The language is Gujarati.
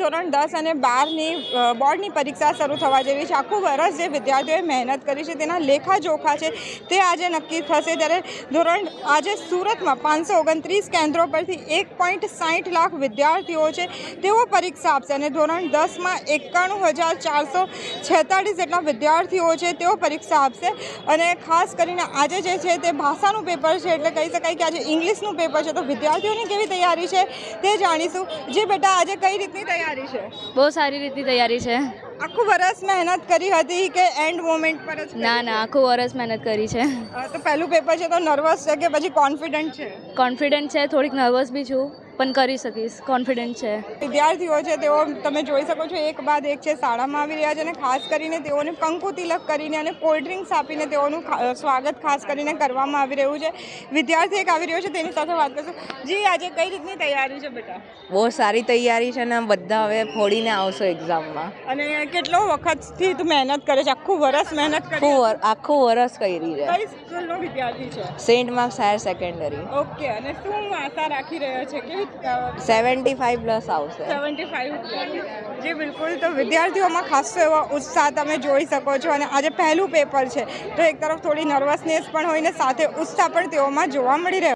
ધોરણ દસ અને બારની બોર્ડની પરીક્ષા શરૂ થવા જેવી છે. આખું વર્ષ જે વિદ્યાર્થીઓએ મહેનત કરી છે, તેના લેખાજોખા છે, તે આજે નક્કી થશે. ત્યારે ધોરણ આજે સુરતમાં પાંચસો ઓગણત્રીસ કેન્દ્રો પરથી એક પોઈન્ટ સાઠ લાખ વિદ્યાર્થીઓ છે, તેઓ પરીક્ષા આપશે. અને ધોરણ દસમાં એકાણું હજાર ચારસો છેતાળીસ જેટલા વિદ્યાર્થીઓ છે, તેઓ પરીક્ષા આપશે. અને ખાસ કરીને આજે જે છે, તે ભાષાનું પેપર છે, એટલે કહી શકાય કે આજે ઇંગ્લિશનું પેપર છે. તો વિદ્યાર્થીઓની કેવી તૈયારી છે, તે જાણીશું. જે બેટા, આજે કઈ રીતની તૈયારી છે? બહુ સારી રીતની તૈયારી છે. આખું વરસ મહેનત કરી હતી કે એન્ડ મોમેન્ટ પર જ ના ના આખું વરસ મહેનત કરી છે. તો પહેલું પેપર છે તો નર્વસ છે કે પછી કોન્ફિડન્ટ છે? કોન્ફિડન્ટ છે થોડીક નર્વસ બી છું. પણ કરી શકીશ. કોન્ફિડન્ટ છે. વિદ્યાર્થીઓ છે તેઓ તમે જોઈ શકો છો એક બાદ એક છે શાળામાં આવી રહ્યા છે અને ખાસ કરીને તેઓને કંકુ તિલક કરીને અને કોલ્ડ ડ્રિંક્સ આપીને તેઓનું સ્વાગત ખાસ કરીને કરવામાં આવી રહ્યું છે. વિદ્યાર્થી એક આવી રહ્યો છે તેની સાથે વાત કરશું. જી આજે કઈ રીતની તૈયારી છે બેટા? બહુ સારી તૈયારી છે ને બધા હવે ફોડીને આવશો એક્ઝામમાં અને કેટલો વખતથી તું મહેનત કરે છે? આખું વરસ મહેનત કરી આખું વર્ષ આખું વરસ કરી છે. કઈ સ્કૂલનો વિદ્યાર્થી છે? Saint marks higher secondary. Okay અને શું આશા રાખી રહ્યો છે? કેવી સેવન્ટી ફાઈવ પ્લસ આવશે. Seventy five. જી, બિલકુલ. તો વિદ્યાર્થીઓમાં ખાસો એવો ઉત્સાહ તમે જોઈ શકો છો અને આજે પહેલું પેપર છે. તો એક તરફ થોડી નર્વસનેસ પણ હોય ને સાથે ઉત્સાહ પણ તેઓમાં જોવા મળી રહ્યો